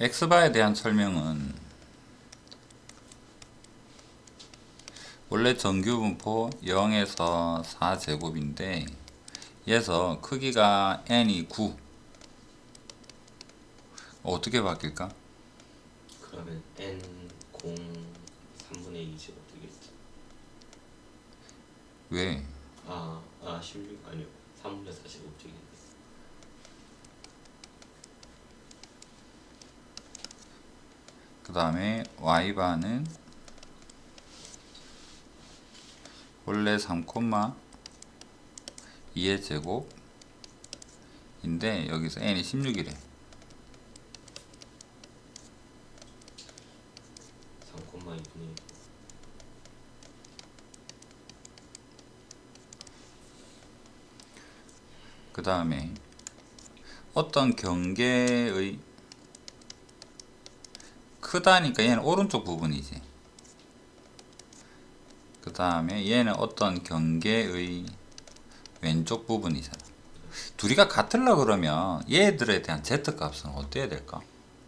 x바에 대한 설명은 원래 정규분포 0에서 4제곱인데 얘에서 크기가 n이 9 어떻게 바뀔까? 그러면 n 공 3분의 2 제곱 되겠지. 왜? 아, 아 16, 아니요. 3분의 4 제곱 되겠네. 그 다음에 y바는 원래 3,2의 제곱인데 여기서 n이 16이래 3콤마 2분의 1. 그 다음에 어떤 경계의 크다니까 얘는 오른쪽 부분이지 그 다음에 얘는 어떤 경계의 왼쪽 부분이잖아 둘이가 같으려 그러면 얘들에 대한 z값은 어때야 될까?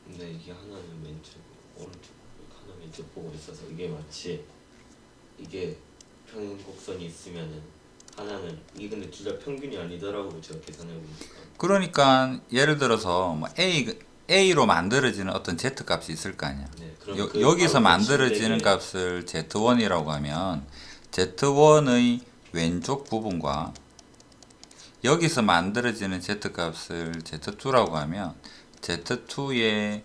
근데 이게 하나는 왼쪽, 오른쪽, 하나 왼쪽 보고 있어서 이게 마치 이게 평행곡선이 있으면은 하나는 이게 근데 둘 다 평균이 아니더라고요. 제가 계산해 보니까. 그러니까 예를 들어서 뭐 A, A로 만들어지는 어떤 z값이 있을 거 아니야 네, 여, 그 여기서 만들어지는 값을 Z1이라고 하면 Z1의 왼쪽 부분과 여기서 만들어지는 Z값을 Z2라고 하면 Z2의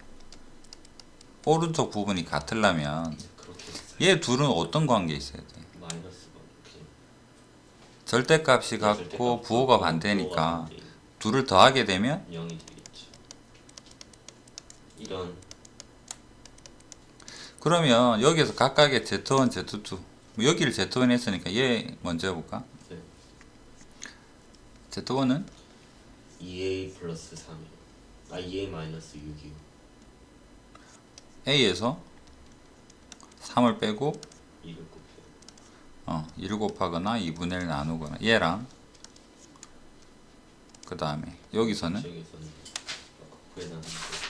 오른쪽 부분이 같으려면 했어요. 얘 둘은 어떤 관계에 있어야 돼? 절대값이 같고 부호가 같고 반대니까 부호가 반대. 둘을 더하게 되면 0 이. 이런 그러면 여기서 각각의 Z1, Z2 뭐 여기를 Z1 했으니까 얘 먼저 해볼까? 네. Z1은 2a 플러스 3이요. 아 2a 마이너스 6이요. A에서 3을 빼고 2를 곱해요. 어, 1 곱하거나 2분의 1 나누거나 얘랑 그 다음에 여기서는 구해놨는데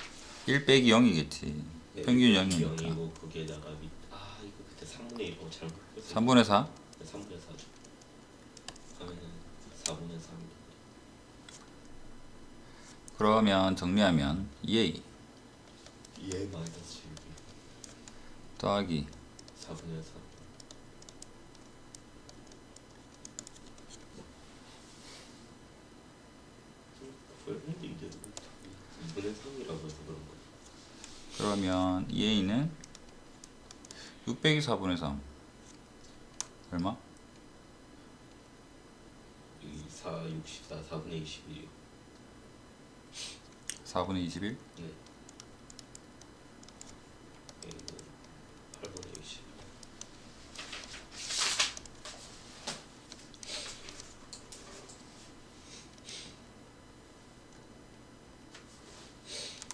1 빼기 0이겠지 네, 평균 0이니까 0이고 거기에다가 밑, 아 이거 그때 3분의 1로 잘못 했어요. 3분의 4 3분의 4죠. 하면은 4분의 3. 그러면 정리하면 2A 2a 마이너스 6이 더하기 4분의 3. 그랬는데 이제 2분의 3이라고 해서 그런 거. 그러면 2A는 6 빼기 4분의 3 얼마? 이 4, 64, 4분의 21이요. 4분의 21 네.